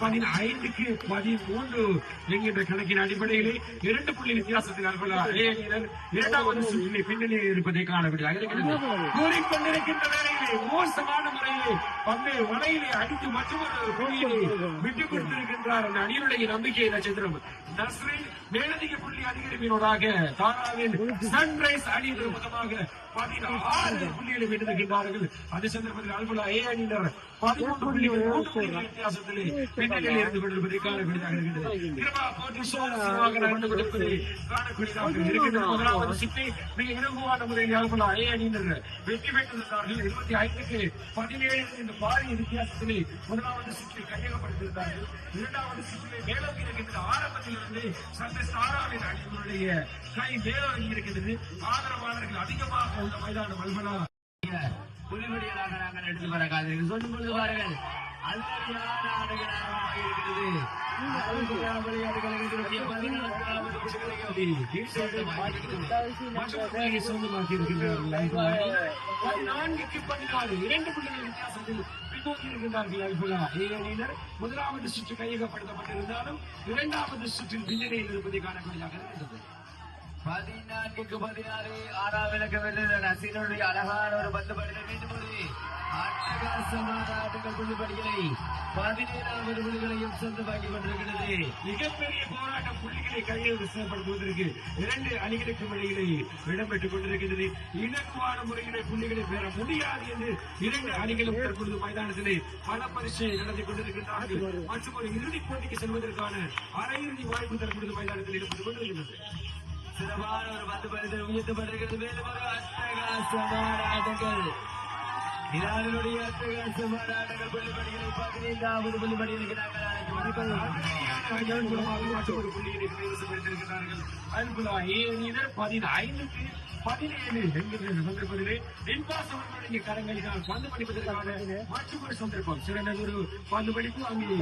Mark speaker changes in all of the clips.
Speaker 1: பதினைந்துக்கு பதிமூன்று என்கின்ற கணக்கின் அடிப்படையிலே இரண்டு புள்ளி வித்தியாசத்தில் இரண்டாவது சுற்றிலே பின்னணியில் இருப்பதை காணப்படுகிறது இருக்கிறது. கூறிக்கொண்டிருக்கின்ற வேளையிலே மோசமான முறையிலே பந்து வலையிலே அடித்து மற்றொரு புள்ளியிலே விட்டுக் கொடுத்திருக்கின்றார் அந்த அணியினுடைய நம்பிக்கை நட்சத்திரம் நஸ்ரின் மேலதிக புள்ளி அதிகரிப்பினோடாக தாராவின் சன்ரைஸ் அணி மொத்தமாக பதினாறு புள்ளிகளை வென்றிருக்கின்றார்கள். அதே சந்தர்ப்பத்தில் அல்புலா ஏ அணியினர் பதிமூன்று புள்ளி வித்தியாசம் வித்தியாசத்திலே பின்னணியில் இருந்து கொண்டிருப்பதை காணக்கூடியதாக இருக்கின்றது கிருபா போட்டி சோழமாக நடந்து கொண்டிருப்பதை காணக்கூடியதாக இருக்கின்றது முதலாவது சுற்றி மிக இலகுவான முறையில் அல்புலா ஏ அணியினர் வெற்றி பெற்றிருந்தார்கள். இருபத்தி ஐந்துக்கு பதினேழு என்ற பாரிய வித்தியாசத்திலே முதலாவது சுற்றில் கையகப்படுத்தியிருந்தார்கள். இரண்டாவது சுற்றிலே மேலோக்கி இருக்கின்ற ஆரம்பத்திலிருந்து சந்தேஷ் தாராவின் அணியினுடைய கை மேலோங்கி இருக்கின்றது. ஆதரவாளர்கள் அதிகமாக உள்ள மைதானம் அல்பலா
Speaker 2: புலிபடிகளாக நாங்கள் எடுத்து வர காதலில் சொல்லும் பொழுது பாருங்கள். அல்படியான ஆடுகளாக இருக்கிறது. அல்படியா
Speaker 1: பதினாலு இரண்டு புள்ளிகள் வித்தியாசத்தில் பின்னோக்கி இருக்கின்றார்கள் முதலாவது சுற்று கையகப்படுத்தப்பட்டிருந்தாலும் இரண்டாவது சுற்றில் பின்னணியில் இருப்பதை காணக்கூடியதாக இருக்கின்றது
Speaker 2: பதினான்குக்கு பதினாறு. ஆறாம் விளக்க வெல்லுகிற நசீனுடைய அழகான ஒரு பந்து படுத்த மீண்டும் அட்டகாசமான ஆட்டங்கள் புள்ளிப்படிகளை. பதினேழாவது புள்ளிகளையும் சொந்தமாக்கி கொண்டிருக்கிறது.
Speaker 1: மிகப்பெரிய போராட்டம் புள்ளிகளை கையில் விசனப்படுத்துவதற்கு இரண்டு அணிகளுக்கும் இடையிலே இடம்பெற்றுக் கொண்டிருக்கின்றது. இலக்குவான முறையிலே புள்ளிகளை பெற முடியாது என்று இரண்டு அணிகளும் தற்பொழுது மைதானத்திலே பல பரிசை நடத்தி கொண்டிருக்கின்றார்கள். மற்றும் ஒரு இறுதிப் போட்டிக்கு செல்வதற்கான அரையிறுதி வாய்ப்பு தற்பொழுது மைதானத்தில் இடம்பெற்றுக் கொண்டிருக்கின்றது.
Speaker 2: சிறப்பான ஒரு பந்து படுத்த உயர்த்தப்பட்டிருக்கிறது மேலும் ஒரு அட்டகாசமான ஆட்டங்கள். இரானுடைய அட்டகாசமான ஆட்டங்கள் புள்ளிப்படிகளை பதினைந்தாவது புள்ளிப்படிகளுக்கு நாங்கள் அழைத்து
Speaker 1: பதினைந்துக்கு பதினேழு என்கிற சந்தர்ப்பத்திலே இன்பாஸ் கரங்களினால் பந்து படிப்பதற்கான சந்தர்ப்பம் பந்து படிப்பு அங்கே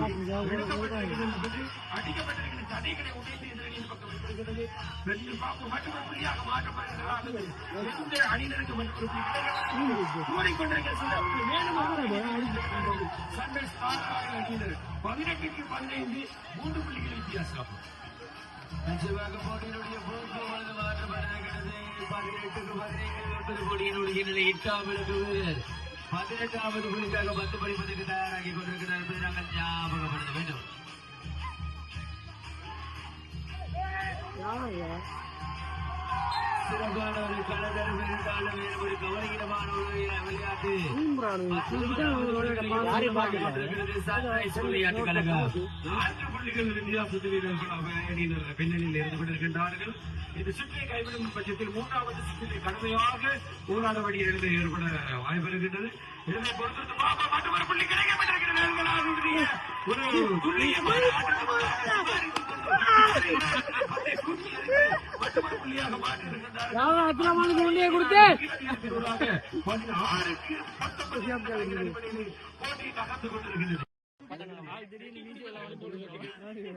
Speaker 1: அடிக்கப்பட்டிருக்கிற தடைகளை உடைத்து எதிரணியின் பக்கம் வைத்திருக்கிறது மற்றொரு புள்ளியாக மாற்றப்படுகிறது எந்த அணியினருக்கு மற்றொரு கூறிக்கொண்டிருக்கிற மேலும் அணியினர் பதினெட்டுக்கு பதினைந்து மூன்று புள்ளிகள் வித்தியாசம்.
Speaker 2: நிச்சயமாக போட்டியினுடைய போக்கு பொழுது மாற்றப்பட்டிருக்கிறது பதினெட்டுக்கு பதினைந்து ஒன்பது கோடியினுடைய நிலை எட்டாம் இலக்கு. பதினெட்டாவது புள்ளிக்காக பத்து படிப்பதற்கு தயாராகி கொண்டிருக்கிறார் என்பதை நாங்கள் ஞாபகப்படுத்த வேண்டும். சிறப்பான ஒரு கலதரம் இருந்தாலும் வேறு ஒரு கவலைக்கிடமான ஒரு விளையாட்டு விளையாட்டு கழகம்
Speaker 1: இவர்கள் அணியினர் பின்னணியில் இருந்து கொண்டிருக்கின்றார்கள். இந்த சுற்றை கைவிடும் பட்சத்தில் மூன்றாவது சுற்றில் கடுமையாக போராட வேண்டிய நிலை ஏற்பட வாய்ப்பு இருக்கின்றது. இதனை பொறுத்தது பாப்பா மற்றும் ஒரு புள்ளி கிடைக்கப்பட்டிருக்கிறது
Speaker 3: கொடுத்து?
Speaker 1: பதினாறுக்கு பத்தொன்பது போட்டி நகர்ந்து கொண்டிருக்கிறது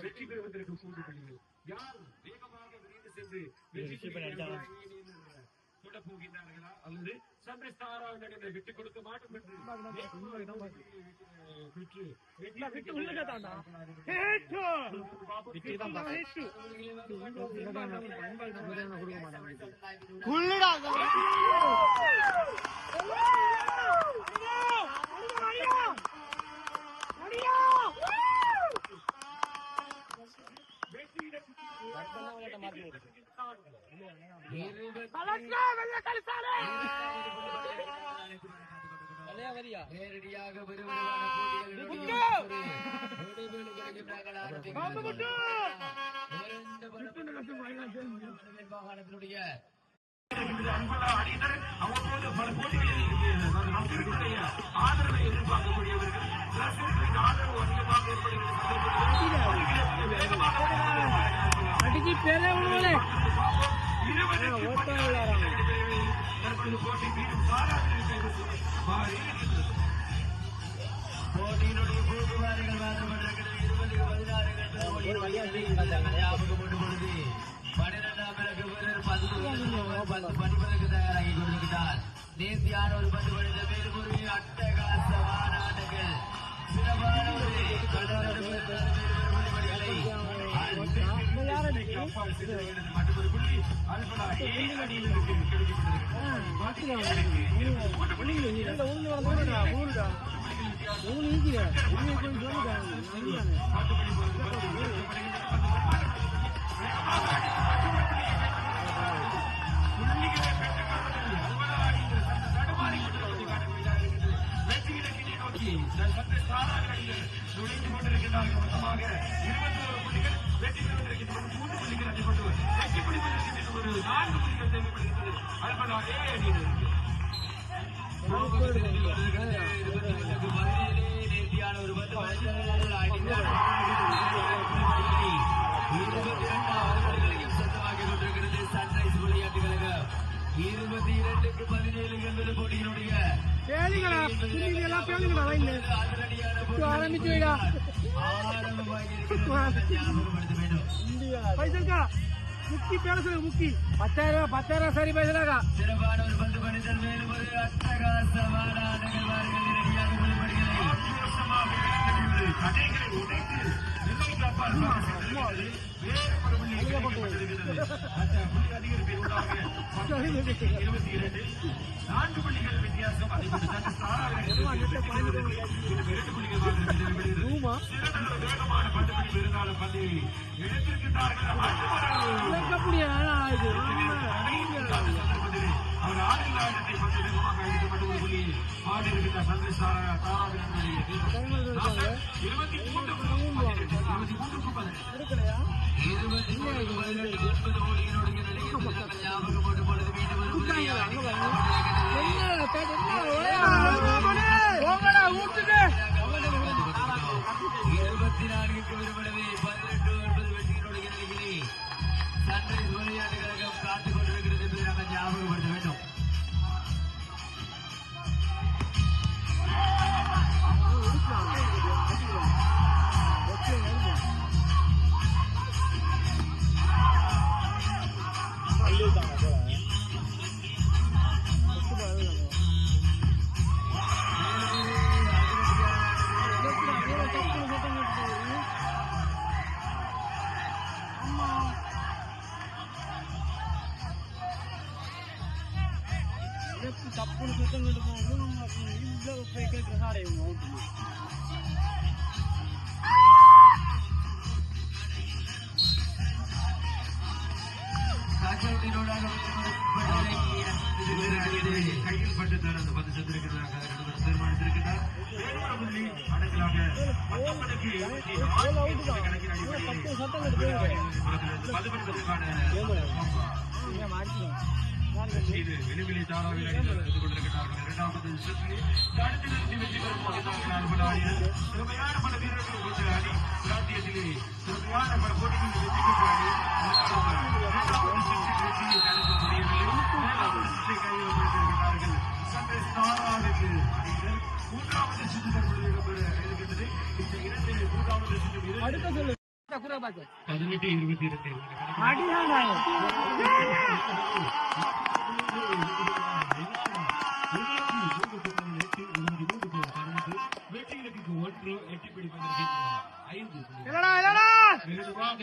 Speaker 1: வெற்றி பெறுவதற்கு கூண்டு புள்ளிகள். யார் வேகமாக விரைந்து சென்று வெற்றி பெறுகிறார்களா? தொடப் போகின்றார்களா? அல்லது சன்ரைஸ் தாராவிடம் விட்டுக் கொடுக்க மாட்டோம் என்று வேகமாக பெற்று வெற்றி
Speaker 2: நேரடியாக விறுவிறுப்பான போட்டிகளுடைய ஒரு விடுதலைகளுக்கு நாங்கள் ஆரம்பிக்கிறோம். இரண்டு நேரடியாக மாகாணத்தினுடைய
Speaker 1: அன்பலா அவ்வப்போது பல போட்டிகளில்
Speaker 2: நேர்த்தியான ஒரு பந்து கொடுத்த மேல்முறை அட்டகாச மாநாடுகள் சிறப்பான ஒரு
Speaker 1: மட்டும் ஒரு புள்ளி அல்பனா ஏழு அடியில் இருக்கு கிடைக்கப்பட்டிருக்கு புள்ளிகளை ஸ்தானாக நுழைந்து கொண்டிருக்கிறார்கள் மொத்தமாக இருபத்தோரு புள்ளிகள் வெற்றி பெறுவதற்கு மூன்று புள்ளிகள் அடிபட்டு வெற்றி பிடிப்பதற்கு ஒரு நான்கு புள்ளிகள் தேவைப்படுகிறது அல்படா ஏ அணியில்
Speaker 3: பைசல்கா முக்கி பேசுறது முக்கி பத்தாயிரம் பத்தாயிரம் சரி பேசுறாக்கா
Speaker 2: சிறப்பான ஒரு பந்து பணித்தல் மேலும் ஒரு அட்டகாசமான
Speaker 1: அதிகரிப்பை உண்டாக இருபத்தி இரண்டு நான்கு புள்ளிகள் வித்தியாசம் அதை இரண்டு புள்ளிகள் சிறந்த வேகமான பந்துபிடிப்பு இருந்தாலும் பந்தை இழந்திருக்கிறார்கள் அவர் ஆறில் ஆயிரத்தை பத்து ஆடி இருக்கின்ற தாராவினுடைய இருபத்தி மூன்று இருபத்தி மூன்றுக்கு பதினெட்டு
Speaker 2: இருபத்தி மூன்று பதினெட்டு ஒன்பது கோடியினுடைய ஞாபகம் பொழுது மீண்டும் இருபத்தி நான்குக்கு பதினெட்டு ஒன்பது வெற்றியினுடைய நிலையிலே விளையாட்டு கழகம் காத்துக் கொண்டிருக்கிறது என்பதை நாங்கள் ஞாபகப்படுத்த வேண்டும்
Speaker 3: தப்புன்னு சுத்தம் கொண்டு போகணும் இவ்வளவு போய் கேட்கிற சாரை அவுட்டு
Speaker 2: காற்றோட்டினோடாக
Speaker 1: கையில் பட்டு தர அந்த பந்து சென்றிருக்கிறதாக நடுவர் தீர்மானித்திருக்கிறார் வேறுபட புள்ளி அடங்கலாக பத்தொன்பதுக்கு இருபத்தி நான்கு கணக்கின் அடிப்படையில் பதுபடுவதற்கான இது வெளிவிலி தாராவில் அடித்து கொண்டிருக்கிறார்கள் இரண்டாவது சுற்றில் தடுத்து நிறுத்தி வெற்றி பெறும் திறமையான பல வீரர்கள் கொண்ட அணி பிராந்தியத்திலே திறமையான பல போட்டிகளில் வெற்றி பெற்ற அணி இரண்டாவது சுற்றில் வெற்றியை தடுக்க முடியவில்லை சுற்றை சன்ரைஸ் தாராவிற்கு மூன்றாவது சுற்று தற்பொழுது இருக்கின்றது இந்த இரண்டு மூன்றாவது சுற்று இரண்டு
Speaker 3: அடுத்த சொல்லு குறை பார்த்து
Speaker 1: பதினெட்டு இருபத்தி இரண்டு வெற்றிகளுக்கு ஒன்று எட்டி பிடிப்பதற்கு ஐந்து
Speaker 3: இல்லடா இல்லடா
Speaker 1: வெகுவாக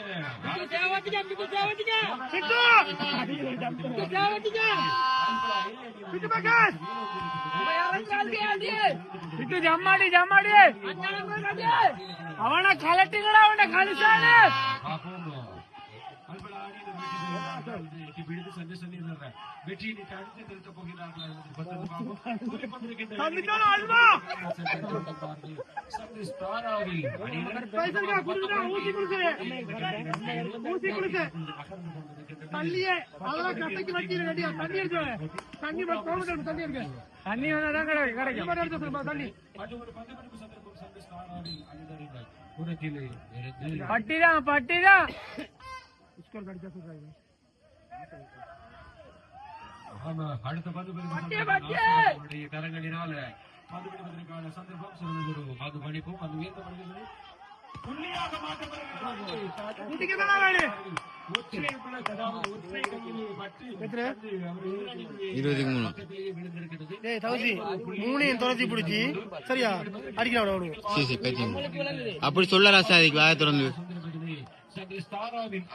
Speaker 3: ఇటు జమ్మాడి
Speaker 1: జమ్మాడి అవణ కలెట్టి కూడా ఉండే కలిసాడు பார்ப்போம். கூறிக்கொண்டிருக்கின்ற
Speaker 3: தம்பிக்கான அல்வா
Speaker 1: சந்தீஷ் தாராவி அணியினர்
Speaker 3: பைசல்கா குடுடா ஊசி குடுக்கு ஊசி தண்ணியே அதெல்லாம் கட்டைக்கு ரெடியா தண்ணி எடுத்து தண்ணி தண்ணி இருக்கு தண்ணி வேணாதான் கிடைக்கும் தண்ணி பட்டிதான் பட்டிதான் ஸ்கோர் கடிச்சா சொல்றாங்க.
Speaker 1: அடுத்த பந்து! நம்முடைய கரங்களினால பந்து சந்தர்ப்பம் சிறந்த அது? அது
Speaker 4: பைத்தியம் அப்படி சொல்லலாம் சார் அதுக்கு வாய திறந்து.
Speaker 1: சந்தர்ப்பத்திலே சந்தீஷ்
Speaker 2: ஸ்டாராவின்